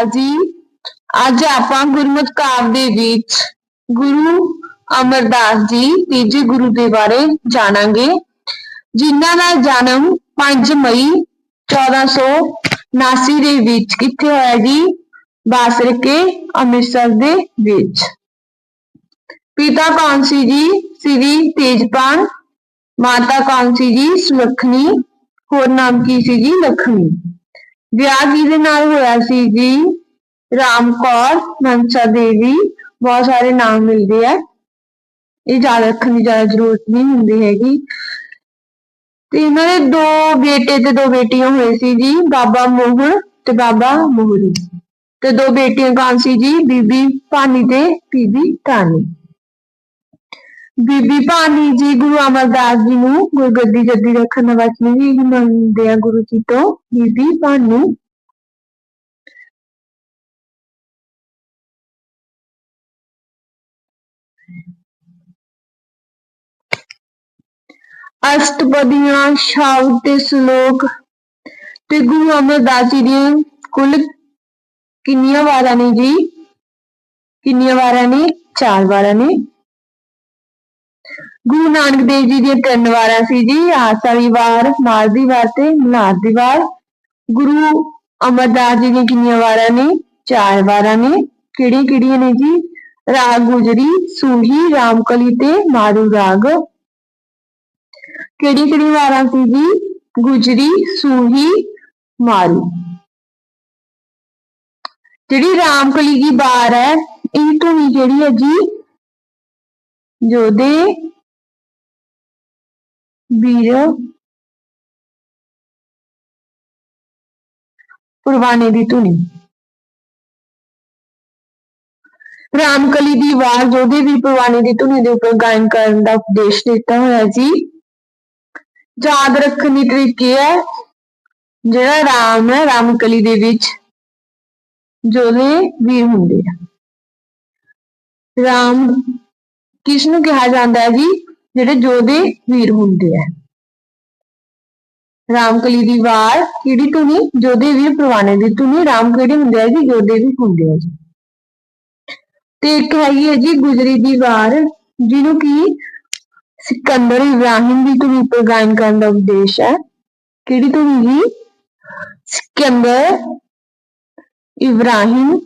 ਜੀ, ਅੱਜ ਆਪਾਂ ਗੁਰਮਤਿ ਕਾਵ ਦੇ ਵਿੱਚ ਗੁਰੂ ਅਮਰਦਾਸ ਜੀ, ਤੀਜੇ ਗੁਰੂ ਦੇ ਬਾਰੇ ਜਾਣਾਂਗੇ, ਜਿਨ੍ਹਾਂ ਦਾ ਜਨਮ 5 ਮਈ 1479 ਦੇ ਵਿੱਚ ਕਿੱਥੇ ਹੋਇਆ ਜੀ? ਬਾਸਰਕੇ, ਅੰਮ੍ਰਿਤਸਰ ਦੇ ਵਿੱਚ। ਪਿਤਾ ਕੌਣ ਸੀ ਜੀ? ਸ੍ਰੀ ਤੇਜਪਾਲ, ਮਾਤਾ ਕੌਣ ਸੀ ਜੀ? ਸੁਲੱਖਣੀ। ਹੋਰ ਨਾਮ ਕੀ ਸੀ ਜੀ? ਲక్ష్ਮੀ ਵਿਆਹ ਕਿਹਦੇ ਨਾਲ ਹੋਇਆ ਸੀ ਜੀ। ਰਾਮ ਕੌਰ, ਮਨਸਾ ਦੇਵੀ, ਬਹੁਤ ਸਾਰੇ ਨਾਮ ਮਿਲਦੇ ਆ। ਇਹ ਯਾਦ ਰੱਖਣ ਦੀ ਜ਼ਿਆਦਾ ਜ਼ਰੂਰਤ ਨਹੀਂ ਹੁੰਦੀ ਹੈਗੀ। ਤੇ ਇਹਨਾਂ ਦੇ ਦੋ ਬੇਟੇ ਤੇ ਦੋ ਬੇਟੀਆਂ ਹੋਏ ਸੀ ਜੀ, ਬਾਬਾ ਮੋਹਰ ਤੇ ਬਾਬਾ ਮੋਹਰੀ। ਤੇ ਦੋ ਬੇਟੀਆਂ ਕਾਨ ਸੀ ਜੀ? ਬੀਬੀ ਭਾਨੀ ਤੇ ਬੀਬੀ ਤਾਨੀ ਬੀਬੀ ਭਾਨੀ ਜੀ, ਗੁਰੂ ਅਮਰਦਾਸ ਜੀ ਨੂੰ ਗੁਰਗੱਦੀ ਜੱਦੀ ਰੱਖਣ ਦਾ ਵਚਨ ਵੀ ਇਹੀ ਆ ਗੁਰੂ ਜੀ ਤੋਂ, ਬੀਬੀ ਭਾਨੀ। ਅਸ਼ਟਪਦੀਆਂ ਸ਼ਬਦ ਤੇ ਸ਼ਲੋਕ ਤੇ ਗੁਰੂ ਅਮਰਦਾਸ ਜੀ ਦੀਆਂ ਕੁੱਲ ਕਿੰਨੀਆਂ ਵਾਰਾਂ ਨੇ ਜੀ? ਕਿੰਨੀਆਂ ਵਾਰਾਂ ਨੇ? ਚਾਰ ਵਾਰਾਂ ਨੇ। ਗੁਰੂ ਨਾਨਕ ਦੇਵ ਜੀ ਦੀਆਂ ਤਿੰਨ ਵਾਰਾਂ ਸੀ ਜੀ, ਆਸ ਵਾਲੀ ਵਾਰ, ਮਾਰ ਦੀ ਵਾਰ ਤੇ ਮਲਾਰ ਦੀ ਵਾਰ। ਗੁਰੂ ਅਮਰਦਾਸ ਜੀ ਦੀਆਂ ਕਿੰਨੀਆਂ ਵਾਰਾਂ ਨੇ? ਚਾਰ ਵਾਰਾਂ ਨੇ। ਕਿਹੜੀਆਂ ਕਿਹੜੀਆਂ ਨੇ ਜੀ? ਰਾਗ ਗੁਜਰੀ, ਸੂਹੀ, ਰਾਮਕਲੀ ਤੇ ਮਾਰੂ ਰਾਗ। ਕਿਹੜੀ ਕਿਹੜੀ ਵਾਰਾਂ ਸੀ ਜੀ? ਗੁਜਰੀ, ਸੂਹੀ, ਮਾਰੂ। ਜਿਹੜੀ ਰਾਮਕਲੀ ਦੀ ਵਾਰ ਹੈ, ਇਹ ਧੁਨੀ ਜਿਹੜੀ ਹੈ ਜੀ ਜੋਦੇ ਵੀਰ ਪੁਰਵਾਨੇ ਦੀ ਧੁਨੀ। ਰਾਮਕਲੀ ਦੀ ਵਾਰ ਜੋਦੇ ਵੀ ਪੁਰਵਾਨੇ ਦੀ ਧੁਨੀ ਦੇ ਉੱਪਰ ਗਾਇਨ ਕਰਨ ਦਾ ਉਪਦੇਸ਼ ਦਿੱਤਾ ਹੋਇਆ ਜੀ। ਯਾਦ ਰੱਖਣ ਦੀ ਤਰੀਕੇ ਹੈ, ਜਿਹੜਾ ਰਾਮ ਹੈ, ਰਾਮਕਲੀ ਦੇ ਵਿੱਚ ਜੋਦੇ ਵੀਰ ਹੁੰਦੇ ਆ। ਰਾਮ ਕਿਸ ਨੂੰ ਕਿਹਾ ਜਾਂਦਾ ਹੈ ਜੀ? ਜਿਹੜੇ ਜੋਦੇ ਵੀਰ ਹੁੰਦੇ ਆ। ਰਾਮਕਲੀ ਦੀ ਵਾਰ ਕਿਹੜੀ ਧੁਨੀ ਜੋਦੇ ਵੀਰ ਪ੍ਰਵਾਨੇ ਦੀ ਧੁਨੀ ਰਾਮ ਕਿਹੜੇ ਹੁੰਦੇ ਆ ਜੀ? ਜੋਦੇ ਵੀਰ ਹੁੰਦੇ ਆ ਜੀ। ਤੇ ਇੱਕ ਹੈਗੀ ਹੈ ਜੀ ਗੁਜਰੀ ਦੀ ਵਾਰ, ਜਿਹਨੂੰ ਕੀ ਸਿਕੰਦਰ ਇਬਰਾਹਿਮ ਦੀ ਧੁਨੀ ਉੱਪਰ ਗਾਇਨ ਕਰਨ ਦਾ ਉਪਦੇਸ਼ ਹੈ। ਕਿਹੜੀ ਧੁਨੀ ਜੀ? ਸਿਕੰਦਰ ਇਬਰਾਹਿਮ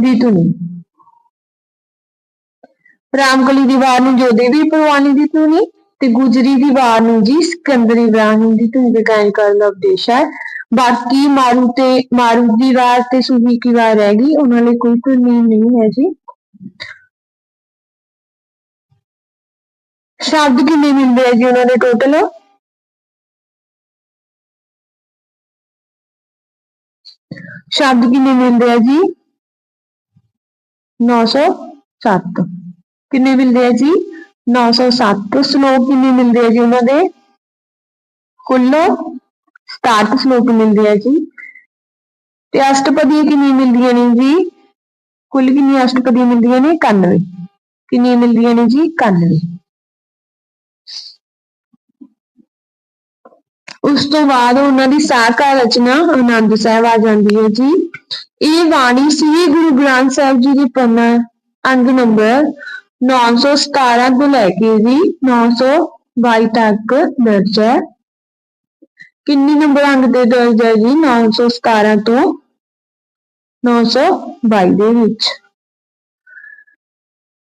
ਦੀ ਧੁਨੀ। ਰਾਮਕਲੀ ਦੀ ਵਾਰ ਨੂੰ ਜੋ ਦੇਵੀ ਭਗਵਾਨੀ ਦੀ ਧੂਣੀ ਤੇ ਗੁਜਰੀ ਦੀ ਵਾਰ ਨੂੰ ਜੀ ਸਿਕੰਦਰ ਇਬਰਾਹਿਮ ਦੀ ਧੂਣੀ ਤੇ ਗਾਇਨ ਕਰਨ ਦਾ ਉਦੇਸ਼ ਹੈ। ਬਾਕੀ ਮਾਰੂ ਤੇ, ਮਾਰੂ ਦੀ ਵਾਰ ਤੇ ਸੁਹੀ ਦੀ ਵਾਰ ਗਈ, ਉਹਨਾਂ ਲਈ ਕੋਈ ਧੁਨੀ ਨਹੀਂ ਹੈ ਜੀ। ਸ਼ਬਦ ਕਿੰਨੇ ਮਿਲਦੇ ਆ ਜੀ ਉਹਨਾਂ ਦੇ ਟੋਟਲ ਸ਼ਬਦ ਕਿੰਨੇ ਮਿਲਦੇ ਆ ਜੀ? 907 ਕਿੰਨੇ ਮਿਲਦੇ ਆ ਜੀ? 907 ਸ਼ਲੋਕ ਕਿੰਨੇ ਮਿਲਦੇ ਆ ਜੀ ਉਹਨਾਂ ਦੇ? ਕੁੱਲ 67 ਸ਼ਲੋਕ ਮਿਲਦੇ ਆ ਜੀ। ਤੇ ਅਸ਼ਟਪਦੀਆਂ ਕਿੰਨੀਆਂ ਮਿਲਦੀਆਂ ਨੇ ਜੀ? ਕੁੱਲ ਕਿੰਨੀਆਂ ਅਸ਼ਟਪਦੀਆਂ ਮਿਲਦੀਆਂ ਨੇ? 91 ਕਿੰਨੀਆਂ ਮਿਲਦੀਆਂ ਨੇ ਜੀ? 91 ਉਸ ਤੋਂ ਬਾਅਦ ਉਹਨਾਂ ਦੀ ਸਾਕਾਰ ਰਚਨਾ ਆਨੰਦ ਸਾਹਿਬ ਆ ਜਾਂਦੀ ਹੈ ਜੀ। ਇਹ ਬਾਣੀ ਸ੍ਰੀ ਗੁਰੂ ਗ੍ਰੰਥ ਸਾਹਿਬ ਜੀ ਦੀ ਪੰਨਾ ਅੰਗ ਨੰਬਰ 917 ਤੋਂ ਲੈ ਕੇ ਜੀ 922 ਤੱਕ ਦਰਜ ਹੈ। ਕਿੰਨੀ ਨੰਬਰ ਅੰਗ ਤੇ ਦਰਜ ਹੈ ਜੀ 917 ਤੋਂ 922 ਦੇ ਵਿੱਚ?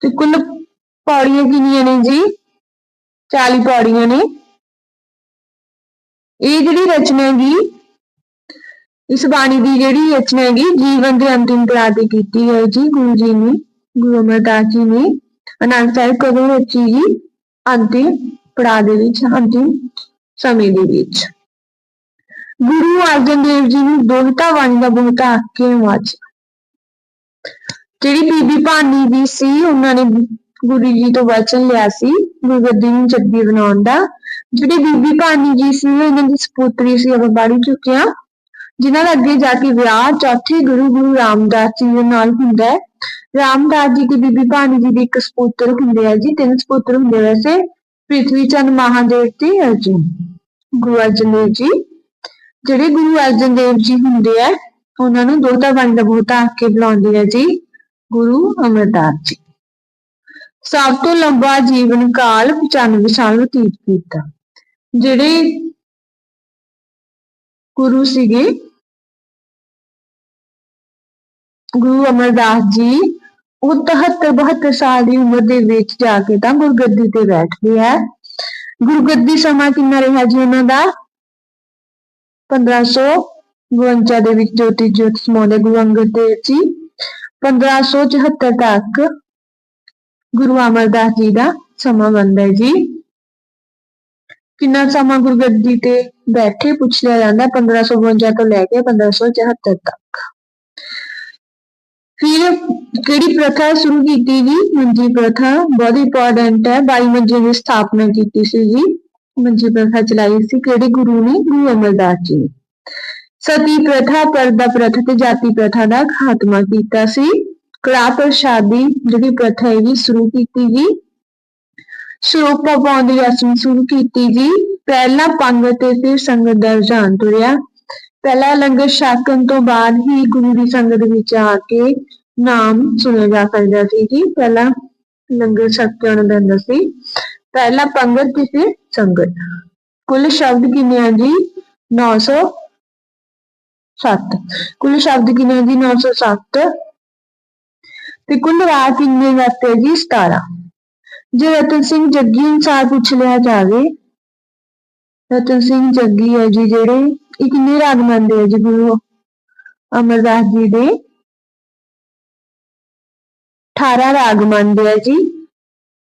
ਤੇ ਕੁੱਲ ਪੌੜੀਆਂ ਕਿੰਨੀਆਂ ਨੇ ਜੀ? 40 ਪੌੜੀਆਂ ਨੇ। ਇਹ ਜਿਹੜੀ ਰਚਨਾ ਹੈਗੀ ਇਸ ਬਾਣੀ ਦੀ ਜਿਹੜੀ ਰਚਨਾ ਹੈਗੀ ਜੀਵਨ ਦੇ ਅੰਤਿਮ ਪੜਾਅ ਤੇ ਕੀਤੀ ਹੈ ਜੀ, ਗੁਰੂ ਜੀ ਨੇ, ਗੁਰੂ ਅਮਰਦਾਸ ਜੀ ਨੇ। ਅਨੰਦ ਸਾਹਿਬ ਕਦੋਂ ਰਚੀ ਜੀ ਅੰਤਿਮ ਪੜਾਅ ਦੇ ਵਿੱਚ, ਅੰਤਿਮ ਸਮੇਂ ਦੇ ਵਿੱਚ। ਗੁਰੂ ਅਰਜਨ ਦੇਵ ਜੀ ਨੂੰ ਦੋਹਤਾ ਬਾਣੀ ਦਾ ਬਹੁਤਾ ਆਕੇ ਵਾਚ ਜਿਹੜੀ ਬੀਬੀ ਭਾਨੀ ਜੀ ਸੀ, ਉਹਨਾਂ ਨੇ ਗੁਰੂ ਜੀ ਤੋਂ ਵਚਨ ਲਿਆ ਸੀ, ਗੁਰਗੱਦੀ ਨੂੰ ਜੱਦੀ ਬਣਾਉਣ ਦਾ। ਜਿਹੜੀ ਬੀਬੀ ਭਾਨੀ ਜੀ ਸੀ, ਉਹਨਾਂ ਦੀ ਸਪੁੱਤਰੀ ਸੀ ਆਪਾਂ ਬਾੜੀ ਚੁੱਕਿਆ। ਜਿਨ੍ਹਾਂ ਦਾ ਅੱਗੇ ਜਾ ਕੇ ਵਿਆਹ ਚੌਥੇ ਗੁਰੂ ਗੁਰੂ ਰਾਮਦਾਸ ਜੀ ਦੇ ਨਾਲ ਹੁੰਦਾ ਹੈ। ਰਾਮਦਾਸ ਜੀ ਦੀ ਬੀਬੀ ਭਾਨੀ ਜੀ ਦੇ ਇੱਕ ਸਪੁੱਤਰ ਹੁੰਦੇ ਆ ਜੀ, ਤਿੰਨ ਸਪੁੱਤਰ ਹੁੰਦੇ ਵੈਸੇ। ਪ੍ਰਿਥਵੀ ਚੰਦ ਮਹਾਦੇਵ ਤੇ ਅਰਜੁਨ, ਗੁਰੂ ਅਰਜਨ ਦੇਵ ਜੀ। ਜਿਹੜੇ ਗੁਰੂ ਅਰਜਨ ਦੇਵ ਜੀ ਹੁੰਦੇ ਆ, ਉਹਨਾਂ ਨੂੰ ਦੋਤਾ ਬੰਦ ਬੋਤਾ ਆਖ ਕੇ ਬੁਲਾਉਂਦੇ ਆ ਜੀ, ਗੁਰੂ ਅਮਰਦਾਸ ਜੀ। ਸਭ ਤੋਂ ਲੰਬਾ ਜੀਵਨ ਕਾਲ 95 ਸਾਲ ਬਤੀਤ ਕੀਤਾ। ਜਿਹੜੇ ਗੁਰੂ ਸੀਗੇ ਗੁਰੂ ਅਮਰਦਾਸ ਜੀ ਉਹ 73 72 ਸਾਲ ਦੀ ਉਮਰ ਦੇ ਵਿੱਚ ਜਾ ਕੇ ਤਾਂ ਗੁਰਗੱਦੀ ਤੇ ਬੈਠਦੇ ਹੈ ਗੁਰਗੱਦੀ ਸਮਾਂ ਕਿੰਨਾ ਰਿਹਾ ਜੀ ਉਹਨਾਂ ਦਾ? 1552 ਦੇ ਵਿੱਚ ਜੋਤੀ ਜੋਤ ਸਮਾਉਂਦੇ ਗੁਰੂ ਅੰਗਦ ਦੇਵ ਜੀ। 1574 ਤੱਕ ਗੁਰੂ ਅਮਰਦਾਸ ਜੀ ਦਾ ਸਮਾਂ ਬਣਦਾ ਜੀ। ਕਿੰਨਾ ਸਮਾਂ ਗੁਰਗੱਦੀ ਤੇ ਬੈਠੇ ਪੁੱਛ ਲਿਆ ਜਾਂਦਾ 1552 ਤੋਂ ਲੈ ਕੇ 1574 ਤੱਕ। ਫਿਰ ਕਿਹੜੀ ਪ੍ਰਥਾ ਸ਼ੁਰੂ ਕੀਤੀ ਜੀ? ਮੰਜੀ ਪ੍ਰਥਾ, ਬਹੁਤ ਇੰਪੋਰਟੈਂਟ ਹੈ। ਬਾਈ ਮੰਜੀ ਦੀ ਸਥਾਪਨਾ ਕੀਤੀ ਸੀ ਜੀ। ਮੰਜੀ ਪ੍ਰਥਾ ਚਲਾਈ ਸੀ। ਕਿਹੜੇ ਗੁਰੂ ਨੇ? ਗੁਰੂ ਅਮਰਦਾਸ ਜੀ ਨੇ। ਸਤੀ ਪ੍ਰਥਾ, ਪਰਦਾ ਪ੍ਰਥਾ ਤੇ ਜਾਤੀ ਪ੍ਰਥਾ ਦਾ ਖਾਤਮਾ ਕੀਤਾ ਸੀ। ਕੜਾ ਪ੍ਰਸ਼ਾਦੀ ਜਿਹੜੀ ਪ੍ਰਥਾ ਹੈ ਜੀ ਸ਼ੁਰੂ ਕੀਤੀ ਜੀ। ਸਰੂਪਾ ਪਾਉਣ ਦੀ ਰਸਮ ਸ਼ੁਰੂ ਕੀਤੀ ਜੀ। ਪਹਿਲਾ ਪੰਗ ਤੇ ਫਿਰ ਸੰਗਤ ਦਾ ਰੁਝਾਨ ਤੁਰਿਆ। ਪਹਿਲਾ ਲੰਗਰ ਛਕਣ ਤੋਂ ਬਾਅਦ ਹੀ ਗੁਰੂ ਦੀ ਸੰਗਤ ਵਿੱਚ ਆ ਕੇ ਨਾਮ ਸੁਣਿਆ ਜਾ ਸਕਦਾ ਸੀ ਜੀ। ਪਹਿਲਾ ਲੰਗਰ ਛਕ ਕੇ ਆਉਣਾ ਪੈਂਦਾ ਸੀ। ਪਹਿਲਾ ਪੰਗਤ ਤੇ ਫਿਰ ਸੰਗਤ। ਕੁੱਲ ਸ਼ਬਦ ਕਿੰਨੇ ਆ ਜੀ? 907 ਕੁੱਲ ਸ਼ਬਦ ਕਿੰਨੇ ਆ ਜੀ? 907 ਤੇ ਕੁੱਲ ਰਾਗ ਕਿੰਨੇ ਵਰਤੇ ਜੀ? 17 ਜੇ ਰਤਨ ਸਿੰਘ ਜੱਗੀ ਅਨੁਸਾਰ ਪੁੱਛ ਲਿਆ ਜਾਵੇ, ਰਤਨ ਸਿੰਘ ਜੱਗੀ ਹੈ ਜੀ ਜਿਹੜੇ ਇਹ ਕਿੰਨੇ ਰਾਗ ਮੰਨਦੇ ਆ ਜੀ ਗੁਰੂ ਅਮਰਦਾਸ ਜੀ ਦੇ 18 ਰਾਗ ਮੰਨਦੇ ਆ ਜੀ।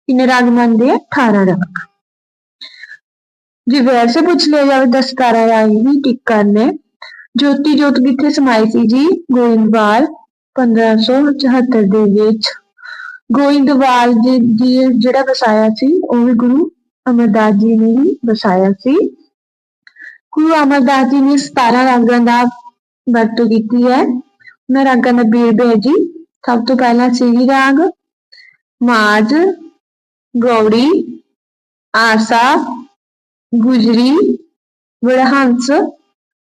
ਕਿੰਨੇ ਰਾਗ ਮੰਨਦੇ ਆ 18 ਰਾਗ ਜੇ ਵੈਸੇ ਪੁੱਛ ਲਿਆ ਜਾਵੇ ਤਾਂ 17 ਰਾਗ ਹੀ ਟਿਕ ਕਰਨੇ ਜੋਤੀ ਜੋਤ ਕਿੱਥੇ ਸਮਾਈ ਸੀ ਜੀ? ਗੋਇੰਦਵਾਲ 1574 ਦੇ ਵਿੱਚ। ਗੋਇੰਦਵਾਲ ਜੀ ਜੀ ਜਿਹੜਾ ਵਸਾਇਆ ਸੀ, ਉਹ ਵੀ ਗੁਰੂ ਅਮਰਦਾਸ ਜੀ ਨੇ ਹੀ ਵਸਾਇਆ ਸੀ। ਗੁਰੂ ਅਮਰਦਾਸ ਜੀ ਨੇ 17 ਰਾਗਾਂ ਦਾ ਵਰਤੋਂ ਕੀਤੀ ਹੈ। ਉਹਨਾਂ ਰਾਗਾਂ ਦਾ ਬੀੜ ਹੈ ਜੀ, ਸਭ ਤੋਂ ਪਹਿਲਾਂ ਸੀਰੀ ਰਾਗ ਮਾਜ ਗੌੜੀ ਆਸਾ ਗੁਜਰੀ, ਵੜਹੰਸ।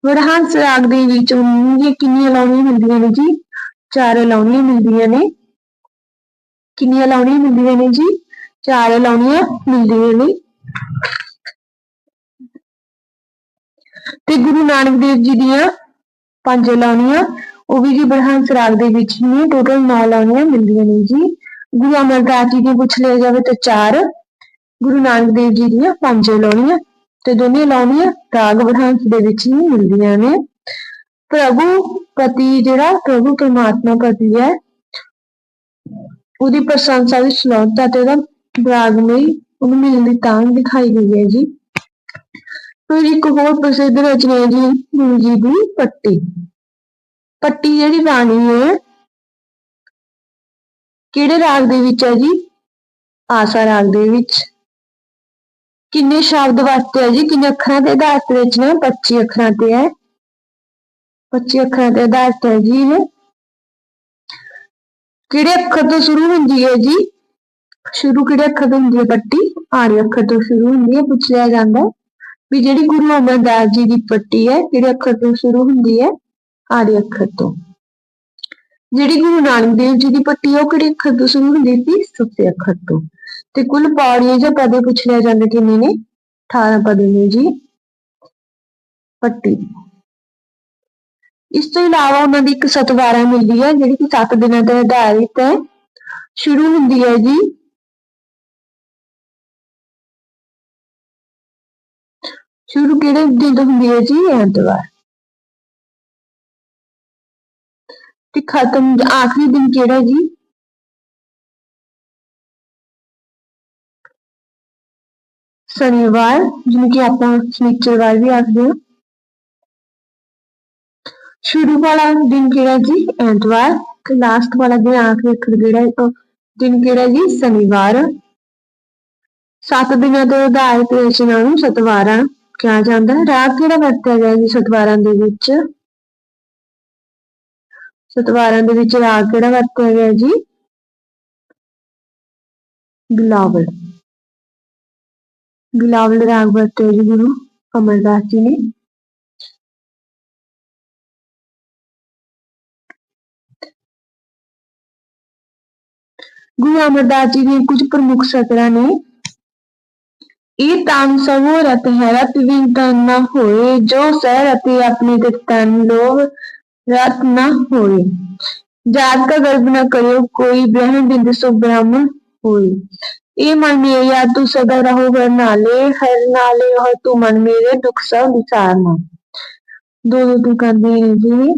ਵੜਹੰਸ ਰਾਗ ਦੇ ਵਿੱਚ ਉਹਨੀਆਂ ਕਿੰਨੀਆਂ ਲਾਉਣੀਆਂ ਮਿਲਦੀਆਂ ਨੇ ਜੀ? ਚਾਰ ਲਾਉਣੀਆਂ ਮਿਲਦੀਆਂ ਨੇ। ਕਿੰਨੀਆਂ ਲਾਉਣੀਆਂ ਮਿਲਦੀਆਂ ਨੇ ਜੀ? ਚਾਰ ਲਾਉਣੀਆਂ ਮਿਲਦੀਆਂ ਨੇ। ਤੇ ਗੁਰੂ ਨਾਨਕ ਦੇਵ ਜੀ ਦੀਆਂ ਪੰਜ ਲਾਉਣੀਆਂ, ਉਹ ਵੀ ਜੀ ਬਰਹੰਸ ਰਾਗ ਦੇ ਵਿੱਚ ਨੇ ਟੋਟਲ 9 ਲਾਉਣੀਆਂ ਮਿਲਦੀਆਂ ਨੇ ਜੀ। ਗੁਰੂ ਅਮਰਦਾਸ ਜੀ ਦੀ ਪੁੱਛ ਲਿਆ ਜਾਵੇ ਤਾਂ ਚਾਰ, ਗੁਰੂ ਨਾਨਕ ਦੇਵ ਜੀ ਦੀਆਂ ਪੰਜ ਲਾਉਣੀਆਂ ਤੇ ਦੋਨੇ ਲਾਉਣੀਆਂ ਰਾਗ ਬਰਹੰਸ ਦੇ ਵਿੱਚ ਹੀ ਮਿਲਦੀਆਂ ਨੇ। ਪ੍ਰਭੂ ਪਤੀ ਜਿਹੜਾ, ਪ੍ਰਭੂ ਪਰਮਾਤਮਾ ਪਤੀ ਹੈ, ਉਹਦੀ ਪ੍ਰਸ਼ੰਸਾ ਵਿੱਚ ਸ਼ਲੋਕਤਾ ਤੇ ਉਹਦਾ ਬਰਾਗਮਈ ਉਹਨੂੰ ਮਿਲਦੀ ਤਾਂ ਦਿਖਾਈ ਗਈ ਹੈ ਜੀ। ਫਿਰ ਇੱਕ ਹੋਰ ਪ੍ਰਸਿੱਧ ਰਚਨਾ ਹੈ ਜੀ ਗੁਰੂ ਜੀ ਦੀ ਪੱਟੀ। ਪੱਟੀ ਜਿਹੜੀ ਰਾਣੀ ਹੈ, ਕਿਹੜੇ ਰਾਗ ਦੇ ਵਿੱਚ ਹੈ ਜੀ? ਆਸਾ ਰਾਗ ਦੇ ਵਿੱਚ। ਕਿੰਨੇ ਸ਼ਬਦ ਵਾਸਤੇ ਹੈ ਜੀ? ਕਿੰਨੇ ਅੱਖਰਾਂ ਦੇ ਆਧਾਰ ਤੇ ਰਚਨਾ 25 ਅੱਖਰਾਂ ਤੇ ਹੈ। 25 ਅੱਖਰਾਂ ਦੇ ਆਧਾਰ ਤੇ ਹੈ ਜੀ ਇਹ। ਕਿਹੜੇ ਅੱਖਰ ਤੋਂ ਸ਼ੁਰੂ ਹੁੰਦੀ ਹੈ ਜੀ? ਸ਼ੁਰੂ ਕਿਹੜੇ ਅੱਖਰ ਤੋਂ ਹੁੰਦੀ ਹੈ ਪੱਟੀ? ਆੜੇ ਅੱਖਰ ਤੋਂ ਸ਼ੁਰੂ ਹੁੰਦੀ ਹੈ ਪੁੱਛ ਲਿਆ ਜਾਂਦਾ। ਵੀ ਜਿਹੜੀ ਗੁਰੂ ਅਮਰਦਾਸ ਜੀ ਦੀ ਪੱਟੀ ਹੈ ਕਿਹੜੇ ਅੱਖਰ ਤੋਂ ਸ਼ੁਰੂ ਹੁੰਦੀ ਹੈ ਆੜੇ ਅੱਖਰ ਤੋਂ। ਜਿਹੜੀ ਗੁਰੂ ਨਾਨਕ ਦੇਵ ਜੀ ਦੀ ਪੱਟੀ ਹੈ, ਉਹ ਕਿਹੜੇ ਅੱਖਰ ਤੋਂ ਸ਼ੁਰੂ ਹੁੰਦੀ ਸੀ? ਸੱਤੇ ਅੱਖਰ ਤੋਂ। ਤੇ ਕੁੱਲ ਪੌੜੀਆਂ ਜਾਂ ਪਦੇ ਪੁੱਛ ਲਿਆ ਜਾਂਦਾ ਕਿੰਨੇ ਨੇ? 18 ਪਦੇ ਨੇ ਜੀ। ਪੱਟੀ। ਇਸ ਤੋਂ ਇਲਾਵਾ ਉਹਨਾਂ ਦੀ ਇੱਕ ਸਤਵਾਰਾ ਮਿਲਦੀ ਹੈ, ਜਿਹੜੀ ਕਿ 7 ਦਿਨਾਂ ਤੇ ਆਧਾਰਿਤ ਹੈ। ਸ਼ੁਰੂ ਹੁੰਦੀ ਹੈ ਜੀ ਸ਼ੁਰੂ ਕਿਹੜੇ ਦਿਨ ਤੋਂ ਹੁੰਦੀ ਹੈ ਜੀ? ਐਤਵਾਰ। ਤੇ ਖਤਮ ਆਖਰੀ ਦਿਨ ਕਿਹੜਾ ਜੀ? ਸ਼ਨੀਵਾਰ ਜਿਹਨੂੰ ਕਿ ਆਪਾਂ ਸ਼ਨੀਚਰਵਾਰ ਵੀ ਆਖਦੇ ਹਾਂ। ਸ਼ੁਰੂ ਵਾਲਾ ਦਿਨ ਕਿਹੜਾ ਜੀ? ਐਤਵਾਰ। ਤੇ ਲਾਸਟ ਵਾਲਾ ਦਿਨ ਆਖਰੀ ਅੱਖਰ ਕਿਹੜਾ ਹੈ? ਉਹ ਦਿਨ ਕਿਹੜਾ ਜੀ? ਸ਼ਨੀਵਾਰ। ਸੱਤ ਦਿਨਾਂ ਕਿਹਾ ਜਾਂਦਾ ਹੈ। ਰਾਗ ਕਿਹੜਾ ਵਰਤਿਆ ਗਿਆ ਜੀ ਸਤਵਾਰਾਂ ਦੇ ਵਿੱਚ? ਸਤਵਾਰਾਂ ਦੇ ਵਿੱਚ ਰਾਗ ਕਿਹੜਾ ਵਰਤਿਆ ਗਿਆ ਜੀ? ਬਿਲਾਵਲ। ਬਿਲਾਵਲ ਰਾਗ ਵਰਤਿਆ ਜੀ ਗੁਰੂ ਅਮਰਦਾਸ ਜੀ ਨੇ। ਗੁਰੂ ਅਮਰਦਾਸ ਜੀ ਦੀਆਂ ਕੁਝ ਪ੍ਰਮੁੱਖ ਸਤਰਾਂ ਨੇ ईतांसवो रथ है रथ विघटन होए जो सहरथी अपनी होए जात का गर्भ न करो कोई ब्रह्म बिंदु सो ब्रह्म होए। मन मेरे या तू सदा रहो हर नाले हर नाले और तू मन मेरे दुख सब विचारना दो दो तू कर दे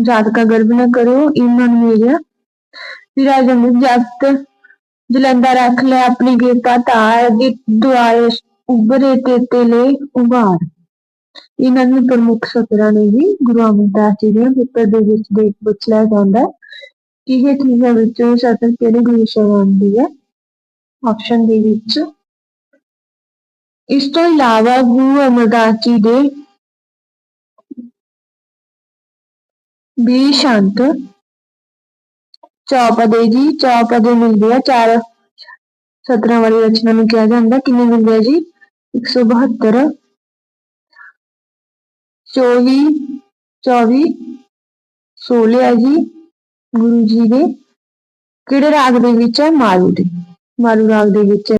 जात का गर्भ न करो ई मन मेरा। फिर जात ਜਲੰਧਰ ਰੱਖ ਲੈ ਆਪਣੀ ਗੀਤਾ ਤਾਰ ਦੀ ਦੁਆਰੇ ਉਭਰੇ ਤੇਤੇ ਲੈ ਉਭਾਰ। ਇਹਨਾਂ ਨੂੰ ਪ੍ਰਮੁੱਖ ਸਤਰਾਂ ਨੇ ਵੀ ਗੁਰੂ ਅਮਰਦਾਸ ਜੀ ਦੇ ਪੇਪਰ ਦੇ ਵਿੱਚ ਦੇ ਪੁੱਛ ਲਿਆ ਜਾਂਦਾ ਹੈ ਕਿ ਇਹ ਚੀਜ਼ਾਂ ਵਿੱਚੋਂ ਸਤਰ ਕਿਹੜੇ ਗੁਰੂ ਸਾਹਿਬਾਨ ਦੀ ਹੈ? ਆਪਸ਼ਨ ਦੇ ਵਿੱਚ, ਇਸ ਤੋਂ ਇਲਾਵਾ ਗੁਰੂ ਅਮਰਦਾਸ ਜੀ ਦੇ ਵੀ ਸ਼ੰਤ ਚੌਪਦੇ ਜੀ ਚੌਪਦੇ ਮਿਲਦੇ ਆ ਚਾਰ ਸਤਰਾਂ ਵਾਲੀ ਰਚਨਾ ਨੂੰ ਕਿਹਾ ਜਾਂਦਾ। ਕਿੰਨੇ ਮਿਲਦੇ ਆ ਜੀ? 172 24 24 16 ਆ ਜੀ ਗੁਰੂ ਜੀ ਦੇ। ਕਿਹੜੇ ਰਾਗ ਦੇ ਵਿੱਚ ਹੈ ਮਾਰੂ ਦੇ। ਮਾਰੂ ਰਾਗ ਦੇ ਵਿੱਚ